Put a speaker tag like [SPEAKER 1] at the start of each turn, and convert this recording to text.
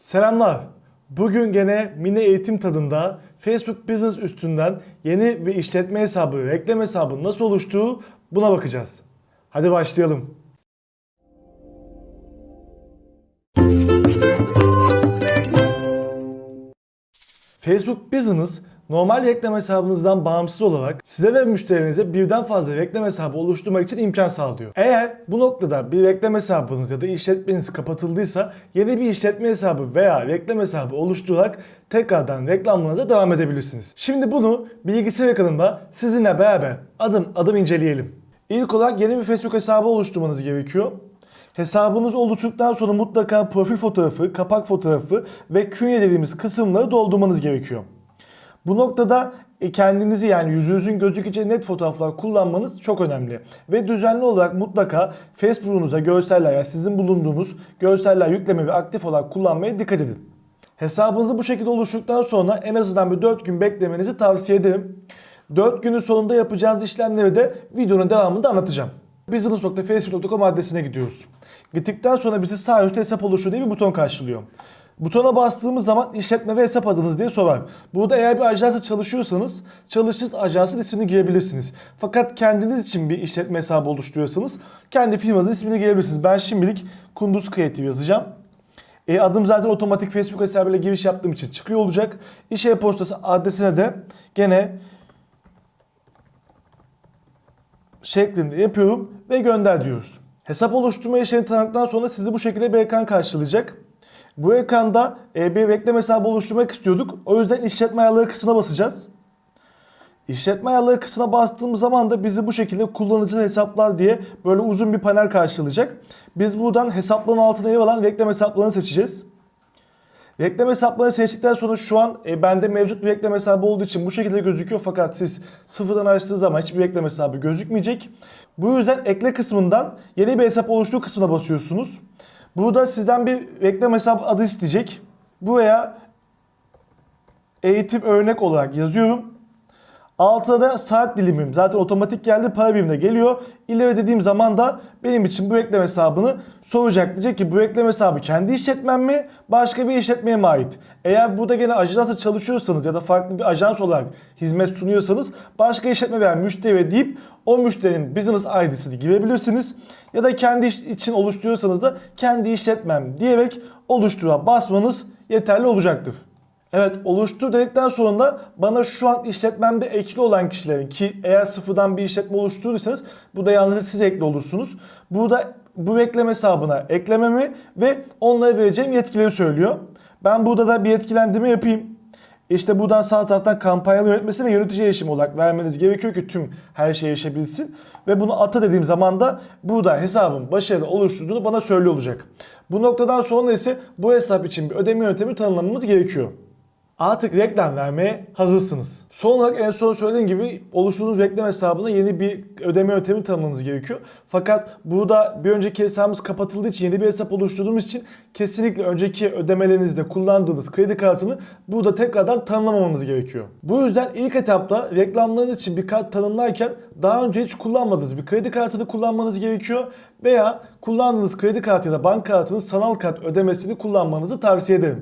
[SPEAKER 1] Selamlar. Bugün gene mini eğitim tadında Facebook Business üstünden yeni bir işletme hesabı, reklam hesabı nasıl oluştuğu buna bakacağız. Hadi başlayalım. Facebook Business normal reklam hesabınızdan bağımsız olarak size ve müşterinize birden fazla reklam hesabı oluşturmak için imkan sağlıyor. Eğer bu noktada bir reklam hesabınız ya da işletmeniz kapatıldıysa yeni bir işletme hesabı veya reklam hesabı oluşturarak tekrardan reklamlarınıza devam edebilirsiniz. Şimdi bunu bilgisayar ekranında sizinle beraber adım adım inceleyelim. İlk olarak yeni bir Facebook hesabı oluşturmanız gerekiyor. Hesabınız oluştuktan sonra mutlaka profil fotoğrafı, kapak fotoğrafı ve künye dediğimiz kısımları doldurmanız gerekiyor. Bu noktada e, kendinizi yani yüzünüzün gözükeceği net fotoğraflar kullanmanız çok önemli. Ve düzenli olarak mutlaka Facebook'unuza görseller yani sizin bulunduğunuz görseller yükleme ve aktif olarak kullanmaya dikkat edin. Hesabınızı bu şekilde oluşturduktan sonra en azından bir 4 gün beklemenizi tavsiye ederim. 4 günün sonunda yapacağınız işlemleri de videonun devamında anlatacağım. business.facebook.com adresine gidiyoruz. Gittikten sonra bizi sağ üstte hesap oluştur diye bir buton karşılıyor. Butona bastığımız zaman işletme ve hesap adınız diye sorar. Burada eğer bir ajansa çalışıyorsanız çalıştığınız ajansın ismini girebilirsiniz. Fakat kendiniz için bir işletme hesabı oluşturuyorsanız kendi firmanızın ismini girebilirsiniz. Ben şimdilik Kunduz Creative yazacağım. E, adım zaten otomatik Facebook hesabıyla giriş yaptığım için çıkıyor olacak. İş e-postası adresine de gene şeklinde yapıyorum ve gönder diyoruz. Hesap oluşturma işlemini tanıdıktan sonra sizi bu şekilde bir ekran karşılayacak. Bu ekranda e, bir reklam hesabı oluşturmak istiyorduk. O yüzden işletme ayarları kısmına basacağız. İşletme ayarları kısmına bastığımız zaman da bizi bu şekilde kullanıcı hesaplar diye böyle uzun bir panel karşılayacak. Biz buradan hesapların altına yer alan reklam hesaplarını seçeceğiz. Reklam hesaplarını seçtikten sonra şu an e, bende mevcut bir reklam hesabı olduğu için bu şekilde gözüküyor fakat siz sıfırdan açtığınız zaman hiçbir reklam hesabı gözükmeyecek. Bu yüzden ekle kısmından yeni bir hesap oluştur kısmına basıyorsunuz. Burada sizden bir reklam hesabı adı isteyecek. Buraya eğitim örnek olarak yazıyorum. Altına da saat dilimim zaten otomatik geldi para birimde geliyor. İleri dediğim zaman da benim için bu reklam hesabını soracak. Diyecek ki bu reklam hesabı kendi işletmem mi başka bir işletmeye mi ait? Eğer burada gene ajansla çalışıyorsanız ya da farklı bir ajans olarak hizmet sunuyorsanız başka işletme veya müşteri deyip o müşterinin business ID'sini girebilirsiniz. Ya da kendi için oluşturuyorsanız da kendi işletmem diyerek oluştura basmanız yeterli olacaktır. Evet oluştur dedikten sonra da bana şu an işletmemde ekli olan kişilerin ki eğer sıfırdan bir işletme oluşturursanız bu da yalnızca siz ekli olursunuz. Burada bu reklam hesabına eklememi ve onlara vereceğim yetkileri söylüyor. Ben burada da bir yetkilendirme yapayım. İşte buradan sağ taraftan kampanyalı yönetmesi ve yönetici erişim olarak vermeniz gerekiyor ki tüm her şey erişebilsin. Ve bunu ata dediğim zaman da burada hesabın başarılı oluşturduğunu bana söylüyor olacak. Bu noktadan sonra ise bu hesap için bir ödeme yöntemi tanımlamamız gerekiyor. Artık reklam vermeye hazırsınız. Son olarak en son söylediğim gibi oluşturduğunuz reklam hesabına yeni bir ödeme yöntemi tanımlamanız gerekiyor. Fakat burada bir önceki hesabımız kapatıldığı için yeni bir hesap oluşturduğumuz için kesinlikle önceki ödemelerinizde kullandığınız kredi kartını burada tekrardan tanımlamamanız gerekiyor. Bu yüzden ilk etapta reklamlarınız için bir kart tanımlarken daha önce hiç kullanmadığınız bir kredi kartını kullanmanız gerekiyor veya kullandığınız kredi kartı ya da banka kartının sanal kart ödemesini kullanmanızı tavsiye ederim.